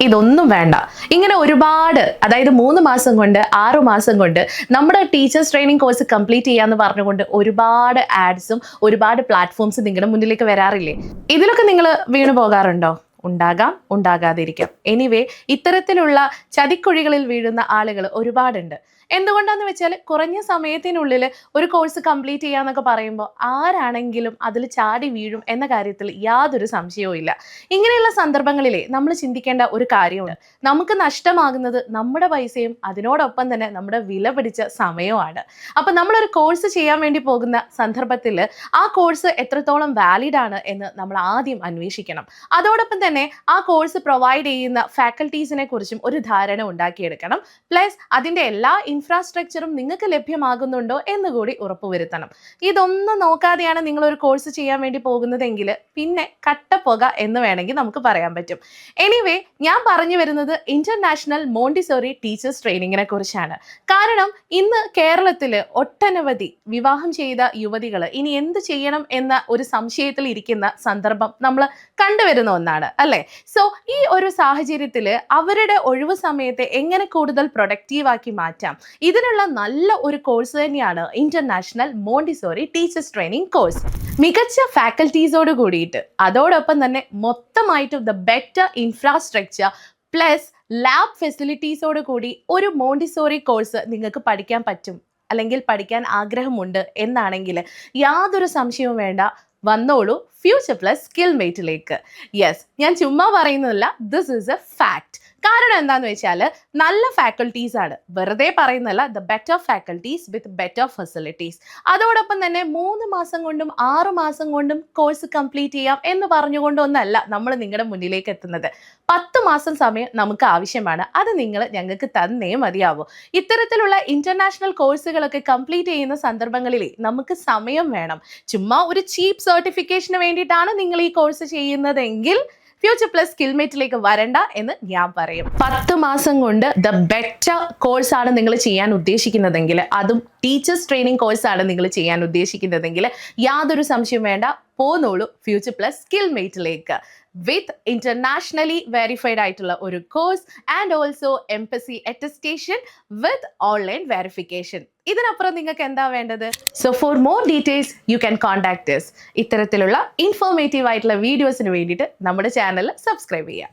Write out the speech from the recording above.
ഇതൊന്നും വേണ്ട. ഇങ്ങനെ ഒരുപാട് അതായത് മൂന്ന് മാസം കൊണ്ട് ആറു മാസം കൊണ്ട് നമ്മുടെ ടീച്ചേഴ്സ് ട്രെയിനിങ് കോഴ്സ് കംപ്ലീറ്റ് ചെയ്യാന്ന് പറഞ്ഞുകൊണ്ട് ഒരുപാട് ആഡ്സും ഒരുപാട് പ്ലാറ്റ്ഫോംസും നിങ്ങളുടെ മുന്നിലേക്ക് വരാറില്ലേ? ഇതിലൊക്കെ നിങ്ങൾ വീണു പോകാറുണ്ടോ? ഉണ്ടാകാം ഉണ്ടാകാതിരിക്കാം. എനിവേ ഇത്തരത്തിലുള്ള ചതിക്കുഴികളിൽ വീഴുന്ന ആളുകൾ ഒരുപാടുണ്ട്. എന്തുകൊണ്ടാന്ന് വെച്ചാൽ കുറഞ്ഞ സമയത്തിനുള്ളിൽ ഒരു കോഴ്സ് കംപ്ലീറ്റ് ചെയ്യാന്നൊക്കെ പറയുമ്പോൾ ആരാണെങ്കിലും അതിൽ ചാടി വീഴും എന്ന കാര്യത്തിൽ യാതൊരു സംശയവും ഇല്ല. ഇങ്ങനെയുള്ള സന്ദർഭങ്ങളിലെ നമ്മൾ ചിന്തിക്കേണ്ട ഒരു കാര്യമുണ്ട്. നമുക്ക് നഷ്ടമാകുന്നത് നമ്മുടെ പൈസയും അതിനോടൊപ്പം തന്നെ നമ്മുടെ വില പിടിച്ച സമയവുമാണ്. അപ്പൊ നമ്മളൊരു കോഴ്സ് ചെയ്യാൻ വേണ്ടി പോകുന്ന സന്ദർഭത്തിൽ ആ കോഴ്സ് എത്രത്തോളം വാലിഡ് ആണ് എന്ന് നമ്മൾ ആദ്യം അന്വേഷിക്കണം. അതോടൊപ്പം തന്നെ ആ കോഴ്സ് പ്രൊവൈഡ് ചെയ്യുന്ന ഫാക്കൽറ്റീസിനെ കുറിച്ചും ഒരു ധാരണ ഉണ്ടാക്കിയെടുക്കണം. പ്ലസ് അതിന്റെ എല്ലാ ഇൻഫ്രാസ്ട്രക്ചറും നിങ്ങൾക്ക് ലഭ്യമാകുന്നുണ്ടോ എന്ന് കൂടി ഉറപ്പുവരുത്തണം. ഇതൊന്നും നോക്കാതെയാണ് നിങ്ങൾ ഒരു കോഴ്സ് ചെയ്യാൻ വേണ്ടി പോകുന്നതെങ്കിൽ പിന്നെ കട്ടപ്പുക എന്ന് വേണമെങ്കിൽ നമുക്ക് പറയാൻ പറ്റും. എനിവേ ഞാൻ പറഞ്ഞു വരുന്നത് ഇന്റർനാഷണൽ മോണ്ടിസോറി ടീച്ചേഴ്സ് ട്രെയിനിങ്ങിനെ കുറിച്ചാണ്. കാരണം ഇന്ന് കേരളത്തിൽ ഒട്ടനവധി വിവാഹം ചെയ്ത യുവതികൾ ഇനി എന്ത് ചെയ്യണം എന്ന ഒരു സംശയത്തിൽ ഇരിക്കുന്ന സന്ദർഭം നമ്മൾ കണ്ടുവരുന്ന ഒന്നാണ്. അല്ലേ? സോ ഈ ഒരു സാഹചര്യത്തിൽ അവരുടെ ഒഴിവ് സമയത്തെ എങ്ങനെ കൂടുതൽ പ്രൊഡക്റ്റീവാക്കി മാറ്റാം? ഇതിനുള്ള നല്ല ഒരു കോഴ്സ് തന്നെയാണ് international Montessori teachers training course മികച്ച ഫാക്കൽറ്റീസോട് കൂടിയിട്ട് അതോടൊപ്പം തന്നെ മൊത്തമായിട്ട് the better infrastructure plus lab ഫെസിലിറ്റീസോട് കൂടി ഒരു മോണ്ടിസോറി കോഴ്സ് നിങ്ങൾക്ക് പഠിക്കാൻ പറ്റും അല്ലെങ്കിൽ പഠിക്കാൻ ആഗ്രഹമുണ്ട് എന്നാണെങ്കിൽ യാതൊരു സംശയവും വേണ്ട. വന്നോളൂ ഫ്യൂച്ചർ പ്ലസ് സ്കിൽ മേറ്റിലേക്ക് യെസ് ഞാൻ ചുമ്മാ പറയുന്നതല്ല ദിസ് ഈസ് എ ഫാക്ട് കാരണം എന്താണെന്ന് വെച്ചാൽ നല്ല ഫാക്കൽറ്റീസ് ആണ്. വെറുതെ പറയുന്നല്ല the better faculties with better facilities അതോടൊപ്പം തന്നെ മൂന്ന് മാസം കൊണ്ടും ആറ് മാസം കൊണ്ടും കോഴ്സ് കംപ്ലീറ്റ് ചെയ്യാം എന്ന് പറഞ്ഞുകൊണ്ടൊന്നല്ല നമ്മൾ നിങ്ങളുടെ മുന്നിലേക്ക് എത്തുന്നത്. പത്ത് മാസം സമയം നമുക്ക് ആവശ്യമാണ്. അത് നിങ്ങൾ ഞങ്ങൾക്ക് തന്നേ മതിയാവൂ. ഇത്തരത്തിലുള്ള ഇന്റർനാഷണൽ കോഴ്സുകളൊക്കെ കംപ്ലീറ്റ് ചെയ്യുന്ന സന്ദർഭങ്ങളിൽ നമുക്ക് സമയം വേണം. ചുമ്മാ ഒരു ചീപ്പ് സർട്ടിഫിക്കേഷന് വേണ്ടിയിട്ടാണ് നിങ്ങൾ ഈ കോഴ്സ് ചെയ്യുന്നതെങ്കിൽ ഫ്യൂച്ചർ പ്ലസ് സ്കിൽമേറ്റിലേക്ക് വരണ്ട എന്ന് ഞാൻ പറയും. പത്ത് മാസം കൊണ്ട് ദ ബെറ്റർ കോഴ്സാണ് നിങ്ങൾ ചെയ്യാൻ ഉദ്ദേശിക്കുന്നതെങ്കിൽ അതും ടീച്ചേഴ്സ് ട്രെയിനിങ് കോഴ്സാണ് നിങ്ങൾ ചെയ്യാൻ ഉദ്ദേശിക്കുന്നതെങ്കിൽ യാതൊരു സംശയം വേണ്ട. പോന്നോളൂ ഫ്യൂച്ചർ പ്ലസ് സ്കിൽമേറ്റിലേക്ക് വിത്ത് ഇന്റർനാഷണലി വെരിഫൈഡ് ആയിട്ടുള്ള ഒരു course and also embassy attestation with online verification ഇതിനപ്പുറം നിങ്ങൾക്ക് എന്താ വേണ്ടത്? So for more details you can contact ഇത്തരത്തിലുള്ള ഇൻഫോർമേറ്റീവ് ആയിട്ടുള്ള വീഡിയോസിന് വേണ്ടിയിട്ട് നമ്മുടെ ചാനൽ സബ്സ്ക്രൈബ് ചെയ്യാം.